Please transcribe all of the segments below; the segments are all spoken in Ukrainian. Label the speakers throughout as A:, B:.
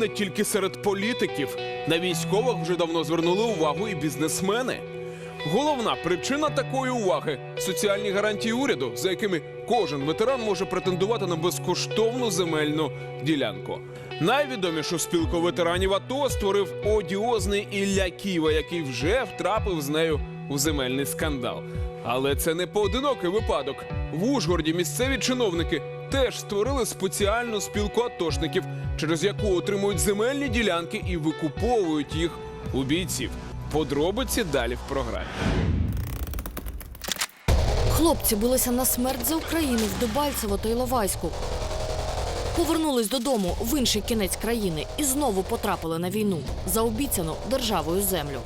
A: Не тільки серед політиків. На військових вже давно звернули увагу і бізнесмени. Головна причина такої уваги соціальні гарантії уряду, за якими кожен ветеран може претендувати на безкоштовну земельну ділянку. Найвідомішу спілку ветеранів АТО створив одіозний Ілля Ківа, який вже втрапив з нею у земельний скандал. Але це не поодинокий випадок. В Ужгороді місцеві чиновники теж створили спеціальну спілку атошників, через яку отримують земельні ділянки і викуповують їх у бійців. Подробиці далі в програмі.
B: Хлопці билися на смерть за Україну в Дебальцево та Іловайську. Повернулись додому в інший кінець країни і знову потрапили на війну за обіцяну державою землю.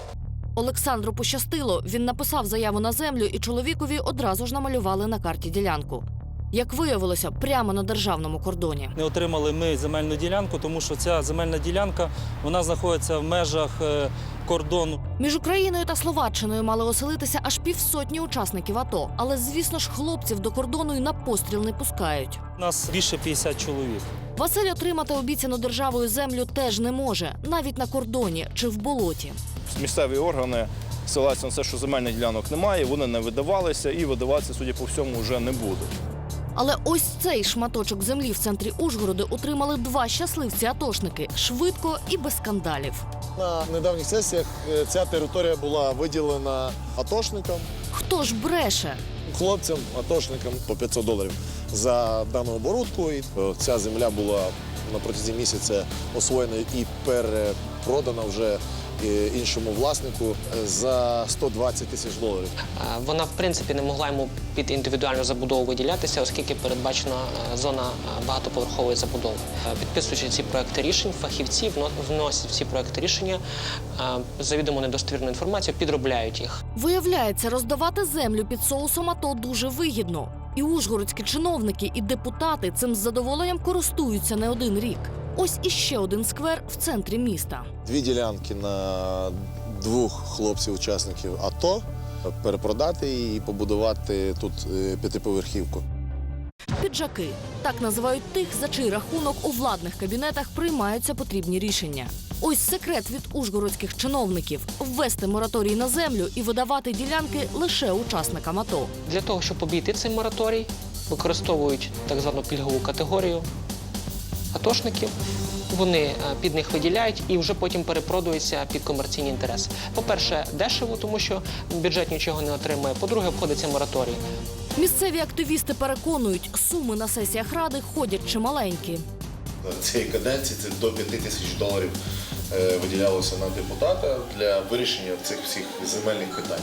B: Олександру пощастило. Він написав заяву на землю, і чоловікові одразу ж намалювали на карті ділянку. Як виявилося, прямо на державному кордоні.
C: Не отримали ми земельну ділянку, тому що ця земельна ділянка вона знаходиться в межах е, кордону.
B: Між Україною та Словаччиною мали оселитися аж півсотні учасників АТО. Але, звісно ж, хлопців до кордону й на постріл не пускають.
C: У нас більше 50 чоловік.
B: Василь отримати обіцяну державою землю теж не може, навіть на кордоні чи в болоті.
D: місцеві органи ссилаються на те, що земельних ділянок немає, вони не видавалися і видаватися, судя по всьому, вже не будуть.
B: Але ось цей шматочок землі в центрі Ужгороду отримали два щасливці-атошники швидко і без скандалів.
E: На недавніх сесіях е, ця територія була виділена атошникам,
B: Хто ж бреше?
E: хлопцям, атошникам по 500 доларів за дану оборудку. І е, ця земля була на протязі місяця освоєна і перепродана вже іншому власнику е, за 120 тисяч доларів.
F: Е, Вона, в принципі, не могла йому під індивідуальну забудову виділятися, оскільки передбачена е, зона е, багатоповерхової забудови. Е, Підписуючи ці проекти рішень, фахівці вносять ці проекти рішення е, завідомо недостовірну інформацію, підробляють їх.
B: Виявляється, роздавати землю під соусом АТО дуже вигідно. І ужгородські чиновники і депутати цим з задоволенням користуються не один рік. Ось іще один сквер в центрі міста.
E: Дві ділянки на двох хлопців-учасників АТО перепродати її і побудувати тут е, п'ятиповерхівку.
B: Піджаки так називають тих, за чий рахунок у владних кабінетах приймаються потрібні рішення. Ось секрет від ужгородських чиновників ввести мораторій на землю і видавати ділянки лише учасникам АТО.
F: Для того, щоб обійти цей мораторій, використовують так звану пільгову категорію атошників. Вони е, під них виділяють і вже потім перепродуються під комерційні інтереси. По-перше, дешево, тому що бюджет нічого не отримує. По-друге, обходиться мораторій.
B: Місцеві активісти переконують, суми на сесіях ради ходять чималенькі.
E: цієї каденції це до 5 тисяч доларів е, виділялося на депутата для вирішення цих всіх земельних питань.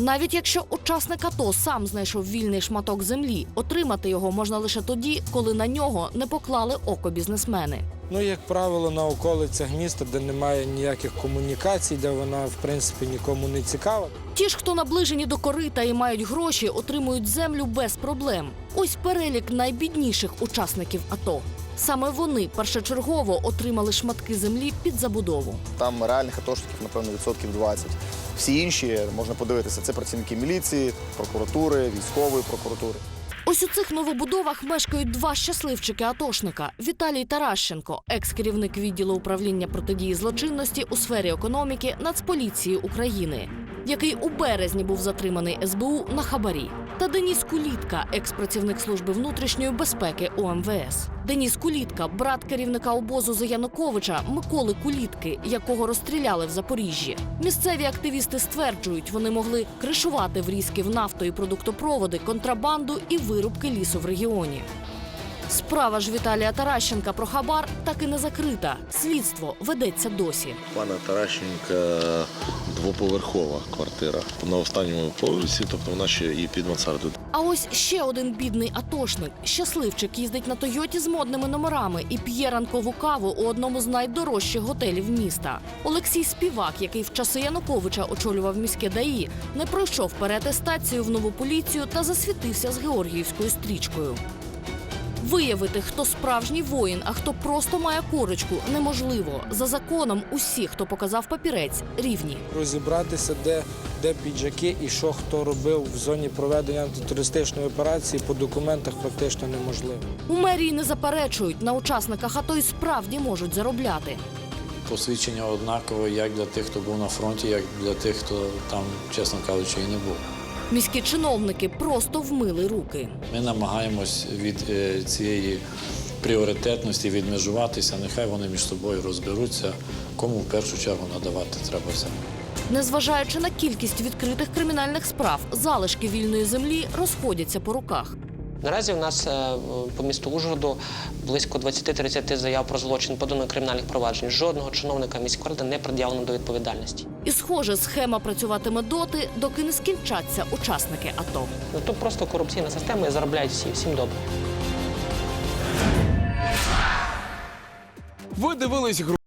B: Навіть якщо учасник АТО сам знайшов вільний шматок землі, отримати його можна лише тоді, коли на нього не поклали око бізнесмени.
G: Ну, як правило, на околицях міста, де немає ніяких комунікацій, де вона в принципі нікому не цікава.
B: Ті ж, хто наближені до корита і мають гроші, отримують землю без проблем. Ось перелік найбідніших учасників АТО. Саме вони першочергово отримали шматки землі під забудову.
H: Там реальних атошників, напевно, відсотків 20. Всі інші можна подивитися. Це працівники міліції, прокуратури, військової прокуратури.
B: Ось у цих новобудовах мешкають два щасливчики атошника: Віталій Таращенко, екс-керівник відділу управління протидії злочинності у сфері економіки Нацполіції України, який у березні був затриманий СБУ на хабарі. Та Деніс Кулітка, екс-працівник служби внутрішньої безпеки УМВС. Деніс Кулітка, брат керівника обозу за Януковича Миколи Кулітки, якого розстріляли в Запоріжжі. Місцеві активісти стверджують, вони могли кришувати врізків нафто і продуктопроводи, контрабанду і вирубки лісу в регіоні. Справа ж Віталія Таращенка про хабар так і не закрита. Слідство ведеться досі.
I: Пана Таращенка двоповерхова квартира на останньому поверсі, тобто вона ще і під мансардою.
B: А ось ще один бідний атошник. Щасливчик їздить на Тойоті з модними номерами і п'є ранкову каву у одному з найдорожчих готелів міста. Олексій Співак, який в часи Януковича очолював міське ДАІ, не пройшов переатестацію в нову поліцію та засвітився з Георгіївською стрічкою. Виявити, хто справжній воїн, а хто просто має корочку, неможливо. За законом усі, хто показав папірець, рівні.
G: Розібратися, де, де піджаки і що хто робив в зоні проведення антитерористичної операції по документах практично неможливо.
B: У мерії не заперечують, на учасниках АТО і справді можуть заробляти.
J: Посвідчення однакове як для тих, хто був на фронті, як для тих, хто там, чесно кажучи, і не був.
B: Міські чиновники просто вмили руки.
J: Ми намагаємось від е, цієї пріоритетності відмежуватися. Нехай вони між собою розберуться, кому в першу чергу надавати треба землю.
B: Незважаючи на кількість відкритих кримінальних справ, залишки вільної землі розходяться по руках.
F: Наразі у нас е, по місту Ужгороду близько 20-30 заяв про злочин подано кримінальних проваджень. Жодного чиновника міської ради не пред'явлено до відповідальності.
B: І, схоже, схема працюватиме доти, доки не скінчаться учасники АТО.
F: Ну то просто корупційна система і заробляють всі, всім добре.
A: Ви дивились гру.